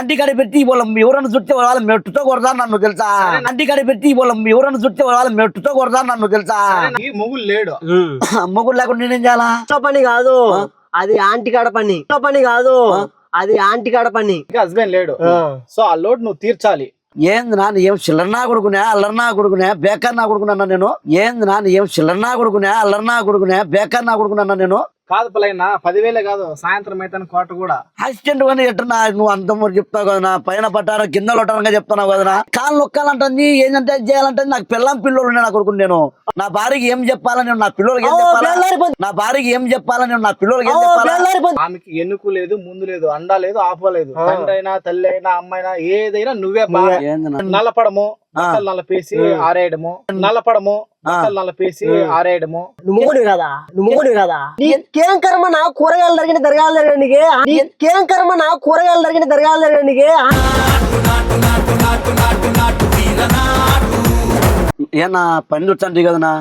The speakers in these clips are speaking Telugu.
అంటి కాడ పెట్టి వాళ్ళ ఎవరైనా చుట్టే వాళ్ళ మెట్టుతో కొడతా నన్ను తెలుసా? అంటి కాడ పెట్టి వాళ్ళ ఎవరైనా చుట్టే వాళ్ళ మెట్టుతో కొడతా నన్ను తెలుసా? మొగుడు లేడు. మొగుడు లేకుండా నేనేం చేయాలా? ఇంట్లో పని కాదు. అది ఆంటీ కాడ పని. ఇంట్లో పని కాదు. అది ఆంటీ కాడ పని. హస్బెండ్ లేడు. సో ఆ లోడ్ నువ్వు తీర్చాలి. ఏంది నాన్న ఏం చిల్లరనా కొడుకునే అల్లరనా కొడుకునే బేకర్నా కొడుకున్నా నేను? ఏంది నాన్న ఏం చిల్లరనా కొడుకునే అల్లరనా కొడుకునే బేకర్నా కొడుకున్నా నేను? కాదు పలైనా పదివేలే కాదు సాయంత్రం అయితే కోట కూడా. అసిస్టెంట్ కానీ ఎట్టనా నువ్వు అంత చెప్తావు కదా పైన పట్టారా కింద లొట్టారంగా చెప్తున్నావు కదా కాళ్ళు నొక్కాలంటుంది ఏంటంటే చేయాలంటే నాకు పిల్లం పిల్లలు ఉన్నాయి నా కొడుకు నేను. నా భార్యకి ఏం చెప్పాలని నేను నా పిల్లలకి ఏం చెప్పాలా? నా భార్యకి ఏం చెప్పాలని నేను నా పిల్లలకి ఏం చెప్పాలా? ఆమెకి ఎన్నుకు లేదు ముందు లేదు అండా లేదు ఆప లేదు. తండ్రి అయినా తల్లి అయినా అమ్మాయినా ఏదైనా నువ్వే? నల్లపడము. బట్టలు నల్లపేసి ఆరేయడము నల్లపడము బట్టలు నల్లపేసి ఆరేయడము. నువ్వు కదా నువ్వు కదా నీకేం కర్మ నా కూరగాయలు తరిగిన దరగాలు తరగడానికి నీకేం? కర్మ నా కూరగాయలు తరిగిన దరగాలు తరగడానికి ఏనా పని వచ్చండి కదనా?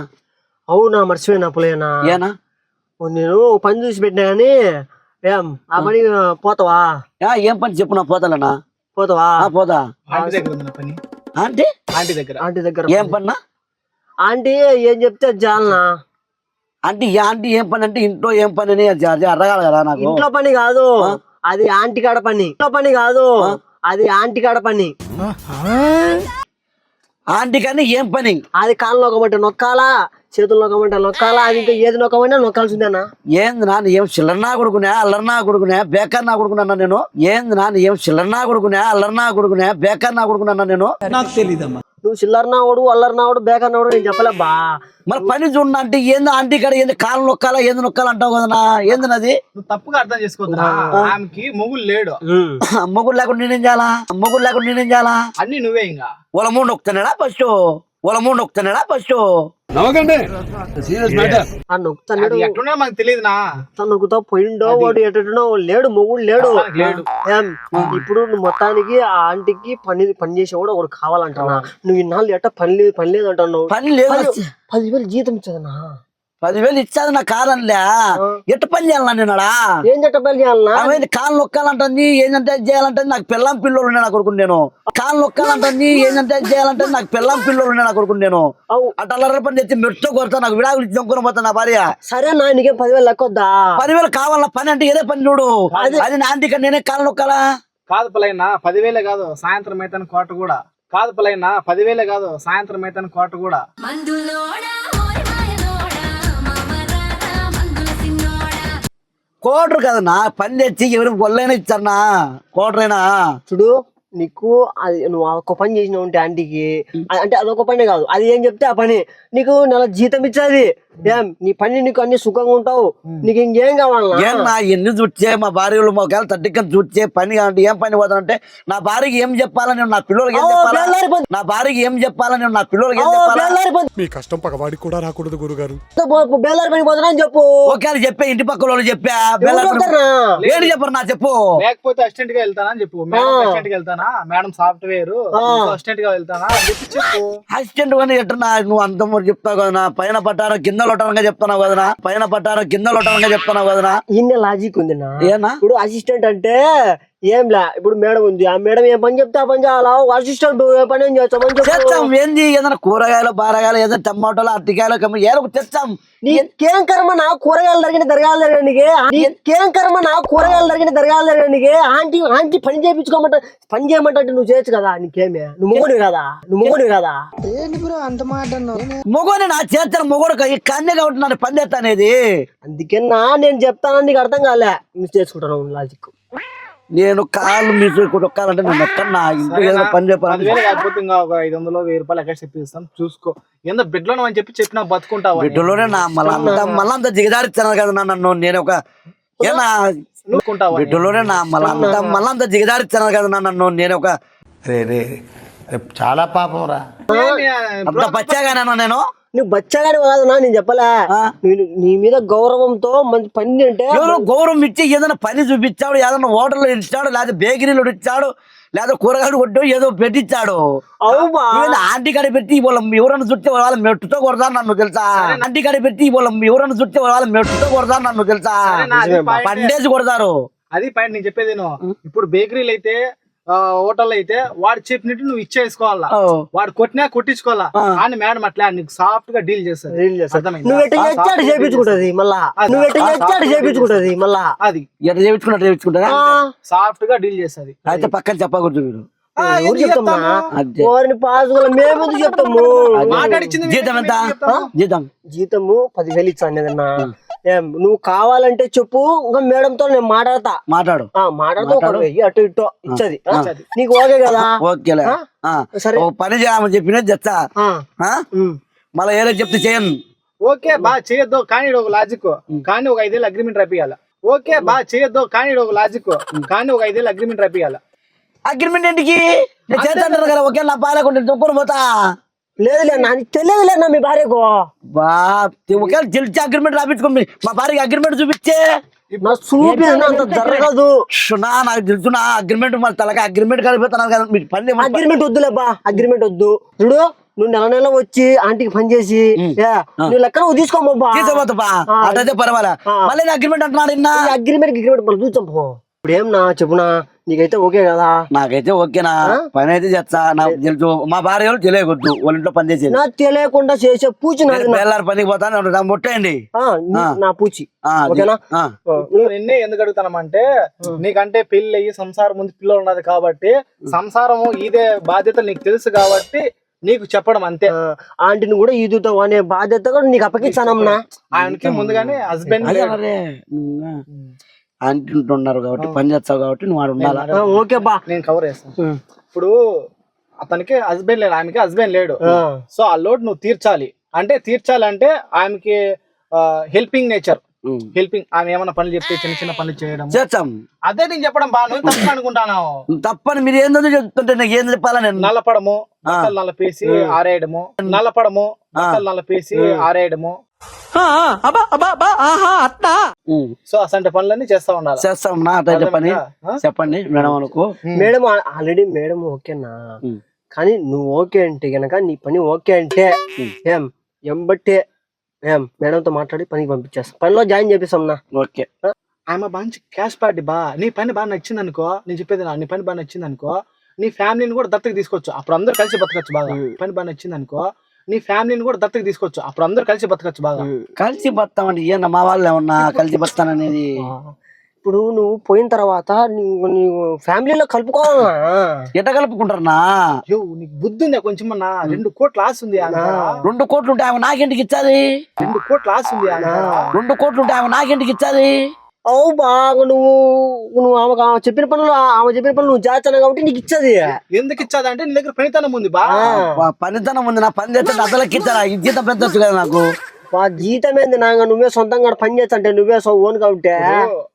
అవునా మర్చిపోయినా పులేనా ఏనా? నేను పని చూసి పెట్టినా గానీ ఏం ఆ పని పోతావా? ఏం పని చెప్పు నా పోతాలనా? పోతావా? ఆ, పోదా. పని. ఆంటీ? ఆంటీ దగ్గర. ఆంటీ దగ్గర ఏం పన్నా? ఆంటీ ఏం చెప్తే అది చాలనా? ఆంటీ ఈ ఆంటీ ఏం పని అంటే ఇంట్లో ఏం పని అని అడగాలి కదా నాకు. ఇంట్లో పని కాదు. అది ఆంటీ కాడ పని. ఇంట్లో పని కాదు. అది ఆంటీ కాడ పని. ఆంటీ కానీ ఏం పని? అది కాళ్ళు నొక్కమంటే నొక్కాలా? చేతులు నొక్కమంటే నొక్కాలా? అది ఇంకా ఏది నొక్కమంటే నొక్కాల్సిందేనా? ఏంది నాన్న ఏం చిల్లరనా కొడుకునే అల్లరనా కొడుకునే బేకర్నా కొడుకున్నా నేను? ఏంది నాన్న ఏం చిల్లరనా కొడుకునే అల్లరనా కొడుకునే బేకర్నా కొడుకున్నా నేను? నువ్వు చిల్లరనావుడు అల్లరినావుడు బేకర్నావుడు నేను చెప్పలేబ్బా. మరి పని చూడండి అంటే ఏంది ఆంటీ కాడ ఏంది కాళ్ళు నొక్కాలా ఏంది నొక్కాలా అంటావు కదా ఏంది నాది? నువ్వు తప్పుగా అర్థం చేసుకోవద్దురా. ఆమెకి మొగుడు లేడు. మొగుడు లేకుండా నేనేం చేయాలా? మొగుడు లేకుండా నేనేం చేయాలా? అన్ని నువ్వే ఇంకా. వాళ్ళ మూడు నొక్కుతున్నాడా ఫస్ట్ వాళ్ళ మూడు నొక్కుతున్నాడా ఫస్ట్ ఆ నొక్కుతాడు అది ఎట్లున్నా మాకు తెలియదునా? తను నొక్కుతా పోయిండో వాడు ఎటో లేడు మొగుడు లేడు. లేడు. ఏం, ఇప్పుడు నువ్వు మొత్తానికి ఆ ఆంటీకి పని పని చేసేవాడు ఒకడు కావాలంటున్నా. నువ్వు ఇన్నాళ్ళు ఎట్ట పని లేదు పని లేదు అంటున్నావు పని లేదు. పది- పదివేలు జీతం ఇచ్చదనా పదివేలు ఇచ్చాది నా కాదనిలే ఎట్ట పని చేయాలన్నా నేనాడా? ఏం చెట్ట పని చేయాలనా ఆమె కాళ్ళు నొక్కాలంటుంది ఏంటంటే చేయాలంటే నాకు పిల్లం పిల్లలు ఉన్నాయి నా కొడుకు నేను. కాళ్ళు నొక్కాలంటుంది ఏంటంటే చేయాలంటే నాకు పిల్లం పిల్లలు ఉన్నాయి నా కొడుకు నేను. అట్లా పని తెచ్చి మెట్టు కొడతా నాకు విడాకులు ఇచ్చి చంపుకొని పోతా నా భార్య. సరే నా నీకేం పదివేలు లెక్కొద్దా? పదివేలు కావాలన్నా పని అంటే ఏదే పని చూడు. అది. నా ఆంటీ నేనే కాళ్ళు నొక్కాలా? కాదు పలైనా పదివేలే కాదు సాయంత్రం అయితే కోట కూడా. కాదు పలైనా పదివేలే కాదు సాయంత్రం అయితే కోట కూడా. కోటరు కదన్నా పని తెచ్చి ఎవరికి ఒళ్ళైనా ఇచ్చారనా? కోటరైనా చూడు నీకు అది నువ్వు ఒక పని చేసినావు అంటే ఆంటీకి అంటే అదొక పని కాదు. అది ఏం చెప్తే ఆ పని. నీకు నెల జీతం ఇచ్చేది. ఏం నీ పని నీకు అన్ని సుఖంగా ఉంటావు. నీకు ఇంకేం కావాలన్నా? ఏం నా ఎన్ని చూచే మా భార్యలు ఒకవేళ తడ్డికని చూచే పని అంటే ఏం పని పోతానంటే నా భార్యకి ఏం చెప్పాలని నేను నా పిల్లలకి ఏం చెప్పాలా. నా భార్యకి ఏం చెప్పాలని నేను నా పిల్లలకి ఏం చెప్పాలా? మీ కష్టం పగవాడికి కూడా రాకూడదు గురుగారు. పో- పో- బేల్లారి పని పోతున్నా అని చెప్పు. ఒకవేళ చెప్పే ఇంటి పక్కల వాళ్ళు చెప్పా బెల్లారి? ఏంటి చెప్పరు నా చెప్పు. లేకపోతే అసిస్టెంట్గా వెళ్తానా అని చెప్పు. అసిస్టెంట్గా వెళ్తానా? మేడం సాఫ్ట్వేర్ అసిస్టెంట్గా వెళ్తానా చెప్పి చెప్పు. అసిస్టెంట్ కానీ ఎట్టనా నువ్వు అంత మరి చెప్తావు కదా పైన పట్టారా కింద లొట్టరంగా చెప్తున్నావు కదనా? పైన పట్టారా కింద చెప్తున్నావు కదనా? ఇన్ని లాజిక్ ఉంది ఏనా? ఇప్పుడు అసిస్టెంట్ అంటే ఏం లే ఇప్పుడు మేడం ఉంది. ఆ మేడం ఏం పని చెప్తే ఆ పని చేయాలా? అసిస్టెంట్ ఏ పని ఏం చేస్తామని చెప్పు. తెచ్చాం ఏంది? ఏదైనా కూరగాయలు బారగాయలు ఏదైనా టమాటోలు అరటికాయలు కమ్మి ఏదో తెచ్చాం నీకేం కర్మ నా కూరగాయలు తరిగిన దరగాలు తరగడానికి? నీకేం కర్మ నా కూరగాయలు తరిగిన దరగాలు తరగడానికి? ఆంటీ ఆంటీ పని చేయించుకోమంట పని చేయమంటే నువ్వు చేయొచ్చు కదా? నీకేమే? నువ్వు మొగుడు కదా? నువ్వు మొగుడు కదా? మొగోని నా చేస్తాను మొగోడు కన్నే కాబట్టి నన్ను పని చేస్తా అనేది. అందుకే నా నేను చెప్తానని నీకు అర్థం కాలే. మిస్ చేసుకుంటాను లాజిక్ నేను కాళ్ళు మీకు కొట్టాలంటే నేను ఎక్కడ నా ఇంట్లో ఏదైనా పని చెప్పాలని పదివేలు కాకపోతే ఇంకా ఒక ఐదు వందలు వెయ్యి రూపాయలు ఎక్కడ చెప్పిస్తాం. చూసుకో. ఎంత బిడ్డలో అని చెప్పి చెప్పినా బతుకుంటావా బిడ్డలోనే నా మళ్ళంతా మళ్ళంతా దిగదారిచ్చాను కదా నా నన్ను నేను ఒక ఏనా? చూసుకుంటావా బిడ్డలోనే నా మళ్ళంతా మళ్ళంతా దిగదారిచ్చాను కదా నా నన్ను నేను ఒక రే రే చాలా పాపం రా. అంత పచ్చాగానేనా నేను? నువ్వు బచ్చగాడి కాదు నా నేను చెప్పలే. నీ మీద గౌరవంతో మంచి పని అంటే గౌరవం ఇచ్చి ఏదైనా పని చూపించాడు ఏదైనా హోటల్లో ఇచ్చాడు లేదా బేకరీలో ఇచ్చాడు లేదా కూరగాయలు కొట్టు ఏదో పెట్టించాడు ఆంటీ కాడ పెట్టి వాళ్ళ ఎవరైనా చుట్టే వాళ్ళ మెట్టుతో కొడతా నన్ను తెలుసా? ఆంటీ కాడ పెట్టి వాళ్ళ ఎవరైనా చుట్టే వాళ్ళ మెట్టుతో కొడతా నన్ను తెలుసా. పండేసి కొడతారు. అది పాయింట్ నేను చెప్పేది ఇప్పుడు బేకరీలు అయితే హోటల్ అయితే వాడు చెప్పినట్టు నువ్వు ఇచ్చేసుకోవాలా. వాడు కొట్టినా కొట్టించుకోవాలా? కానీ మేడం అట్లా నీకు సాఫ్ట్గా డీల్ చేస్తారు Deal చేస్తారు. నువ్వు ఎట్ట ఆ చేస్తే soft అటు గా deal చేపించుకుంటది మళ్ళా? అది. నువ్వు ఎట్ట ఆ చేస్తే soft అటు గా deal చేపించుకుంటది మళ్ళా? అది. ఎట్ట చేయించుకున్నట్టు చేయించుకుంటారా? ఆ, సాఫ్ట్గా డీల్ చేస్తుంది. అయితే పక్కన చెప్పకూడదు మీరు జీతం ఎంత? జీతం? జీతము పదివేలు ఇచ్చాను ఏదన్నా? నువ్వు కావాలంటే చెప్పు ఇంకా మేడంతో నేను మాట్లాడతా. మాట్లాడు. ఆ మాట్లాడుతూ అటు ఇటు ఇచ్చది. నీకు ఓకే కదా? ఓకేలే. ఆ? ఆ. సరే. పని చేయమని చెప్పినా చెప్తా. మళ్ళీ ఏదో చెప్తే చేయను. ఓకే బా చేయొద్దు. కానీ ఒక లాజిక్. కానీ ఒక ఐదేళ్ళు అగ్రిమెంట్ రప్పియాల? ఓకే బా చేయొద్దు. కానీ ఒక లాజిక్. కానీ ఒక ఐదేళ్ళు అగ్రిమెంట్ రప్పియాల? అగ్రిమెంట్ ఏంటికి? నేను చేస్తాను కదా ఒకే నా పాలకుంటే తొక్కుని పోతా. లేదులే నా నీకు తెలియదులే అన్న మీ భార్యకు. బా ఒకవేళ తెలిసి అగ్రిమెంట్ రాపించుకోండి మా భార్యకి అగ్రిమెంట్ చూపించే. నా జరగదు నాకు తెలుసు నా అగ్రిమెంట్ మరి తలక అగ్రిమెంట్ కలిపిస్తున్నాను కదా మీరు పని అగ్రిమెంట్ వద్దులే బా అగ్రిమెంట్ వద్దు. చూడు నువ్వు నెల నెల వచ్చి ఆంటీకి పని చేసి నువ్వు లెక్క నువ్వు తీసుకోమబ్బా తీసుకోపోతా బా. అటైతే పర్వాలే. మళ్ళీ అగ్రిమెంట్ అంటున్నాడు అగ్రిమెంట్ అగ్రిమెంట్ మళ్ళీ పో. ఇప్పుడు ఏం నా చెప్పునా? నీకైతే ఓకే కదా? నాకైతే ఓకేనా? పని అయితే చేస్తా. నాకు తెలుసు. మా భార్య వాళ్ళు తెలియకూడదు వాళ్ళ ఇంట్లో పని చేసేది. నా తెలియకుండా చేసే పూచి నాది నా- పిల్లలు పనికి పోతాను ముట్టండి ఆ, నీ- నా పూచి. ఓకేనా? నిన్నే ఎందుకు అడుగుతానమంటే నీకంటే పెళ్ళి అయ్యి సంసారం ముందు పిల్లలు ఉన్నది కాబట్టి సంసారము ఇదే బాధ్యత నీకు తెలుసు కాబట్టి నీకు చెప్పడం అంతే. ఆంటీని కూడా ఈదుతావు అనే బాధ్యత కూడా నీకు అప్పగించానమ్మా. ఆయనకి ముందుగానే హస్బెండ్ అంటుంటున్నారు కాబట్టి పని చేస్తావు కాబట్టి నువ్వు ఆడ ఉండాలా? ఆ, ఓకే బా. నేను కవర్ చేస్తాను. ఇప్పుడు అతనికి హస్బెండ్ లేడు ఆమెకి హస్బెండ్ లేడు. సో ఆ లోడ్ నువ్వు తీర్చాలి. అంటే తీర్చాలంటే ఆమెకి హెల్పింగ్ నేచర్. హెల్పింగ్ ఆమె ఏమైనా పనులు చెప్తే చిన్న చిన్న పనులు చేయడం. చేస్తాం. అదే నేను చెప్పడం బాగా నువ్వు తప్పు అనుకుంటాను తప్పని మీరు ఏందో చెప్తుంటే నాకు ఏం చెప్పాలా నేను? నల్లపడము నల్లపేసి ఆరేయడము నల్లపడము నల్లపేసి ఆరేయడము. సో అసంటి పనులన్నీ చేస్తా ఉండాలి? చేస్తాం నా ఆ? చెప్పండి మేడం అనుకో. మేడం ఆల్రెడీ మేడం ఓకేనా. కానీ నువ్వు ఓకే అంటే గనక నీ పని ఓకే అంటే ఏం? ఎంబట్టే ఏం? మేడంతో మాట్లాడి పనికి పంపించేస్తాం. పనిలో జాయిన్ చేపిస్తాం నా ఓకే. ఆమె మంచి క్యాష్ పార్టీ బా. నీ పని బాగా నచ్చింది అనుకో నేను చెప్పేది నా నీ పని బాగా నచ్చింది అనుకో నీ ఫ్యామిలీని కూడా దత్తకు తీసుకోవచ్చు అప్పుడు అందరు కలిసి బతకచ్చు బాగా. పని బాగా నచ్చింది అనుకో నీ ఫ్యామిలీని కూడా దత్తకు తీసుకోవచ్చు అప్పుడు అందరు కలిసి బతకచ్చు బాగా. కలిసి బతామండి ఏమన్నా మా వాళ్ళు ఏమన్నా కలిసి బతాననేది ఇప్పుడు నువ్వు పోయిన తర్వాత నీవు నీవు ఫ్యామిలీలో కలుపుకోవాలన్నా ఎట్ట కలుపుకుంటారన్నా? అయ్యో నీకు బుద్ధి ఉందా కొంచెం అన్న? రెండు కోట్ల ఆశ ఉంది. రెండు కోట్లు ఉంటాయి ఆమె నాకెంటికి ఇచ్చాది? రెండు కోట్ల ఆశ ఉంది. రెండు కోట్లు ఉంటాయి ఆమె నాకెంటికి ఇచ్చాది? అవు బాగా నువ్వు నువ్వు ఆమె ఆమె చెప్పిన పనులు ఆమె చెప్పిన పనులు నువ్వు చేస్తాను కాబట్టి నీకు ఇచ్చది. ఎందుకు ఇచ్చాదంటే నీ దగ్గర పనితనం ఉంది బా. పనితనం ఉంది నా పని చేస్తే అసలకి ఇచ్చారా ఇజ్జత పెద్దచ్చు కదా నాకు. వా జీతం ఏంది? నాంగ నువ్వే సొంతంగా పని చేస్తా నువ్వే ఓన్ కాబట్టి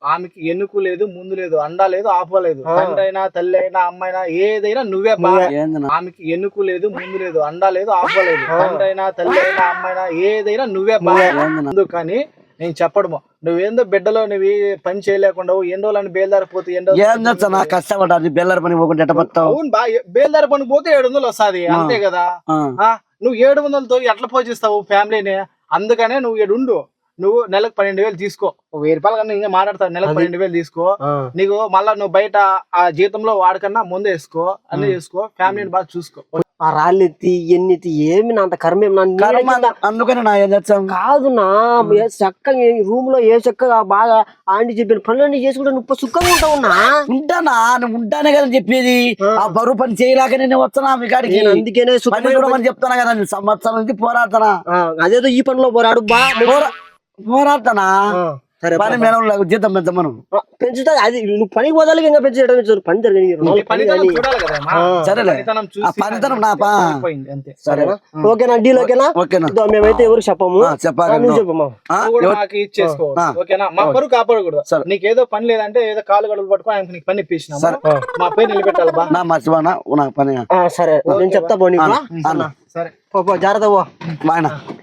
ఆమెకి ఎన్నుకు లేదు ముందు లేదు అండా లేదు ఆప లేదు. తండ్రి అయినా తల్లి అయినా అమ్మాయినా ఏదైనా నువ్వే బా. ఏంది నా- ఆమెకి ఎన్నుకు లేదు ముందు లేదు అండా లేదు ఆప లేదు. తండ్రి అయినా తల్లి అయినా అమ్మాయినా ఏదైనా నువ్వే బా. అందుకు కానీ నేను చెప్పడము. నువ్వేందో బిడ్డలో నువ్వు పని చేయలేకుండా ఎన్ని రోజులని బేల్దారిపోతే ఏం చేస్తా నా బెల్లర పని పోకుండా ఎట్ట బతావు అవును బా బేల్దారి పని పోతే ఏడు వందలు వస్తుంది అంతే కదా? ఆ. నువ్వు ఏడు వందలతో ఎట్లా పోషిస్తావు ఫ్యామిలీని? అందుకనే నువ్వు ఏడు ఉండు. నువ్వు నెలకు పన్నెండు వేలు తీసుకో. వెయ్యి రూపాయలు కన్నా ఇంకా మాట్లాడతావు నెలకు పన్నెండు వేలు తీసుకో. నీకు మళ్ళా నువ్వు బయట ఆ జీతంలో వాడికన్నా ముందు వేసుకో అన్ని చేసుకో ఫ్యామిలీని బాగా చూసుకో. ఆ రాళ్ళెత్తి ఎన్నెత్తి ఏమి నా అంత కర్మ ఏమి నా నీడ కర్మ కింద- అందుకని నా కాదు నా చక్కగా రూమ్లో ఏ చక్కగా బాగా ఆంటీ చెప్పిన పనులన్నీ చేసుకుంటే నువ్వు సుఖంగా ఉంటావు ఉంటానా? నువ్వు ఉంటానే కదా చెప్పేది. ఆ. బరువు పని చేయలేక నేను వస్తున్నా మీ కాడికి. అందుకేనే చూడమని చెప్తానా కదా నేను సంవత్సరం నుంచి పోరాడుతానా? అదేదో ఈ పనిలో పోరాడు బా. పోరా పోరాడుతానా? పని మేడం నాకు జీతం పెద్దమను ఆ, పెంచుతా అది నువ్వు పనికి పోదాలి ఇంకా పెంచడం పెంచు. పని జరగని నీ పనితనం చూడాలి కదా అమ్మా. సరేలే. పనితనం ఆ చూసి పనితనం నా పా. పోయింది అంతే. సరేనా? ఓకేనా డీల్ ఓకేనా? ఓకేనా? ఇదో మేమైతే ఎవరు చెప్పము. ఆ, చెప్పాలి. ఓకేనా? మా పరువు కాపాడకూడదు. సరే. నీకేదో పని లేదంటే ఏదో కాలు గడులు పట్టుకొని ఆయనకి నీకు పని ఇప్పించినా. మా పేరు నిలబెట్టాలి బా. నా మర్చిపోనా? నా పని. ఆ, సరే. నేను చెప్తా పో నీకు. అన్న. సరే. పో, పో, జాగ్రత్త పో.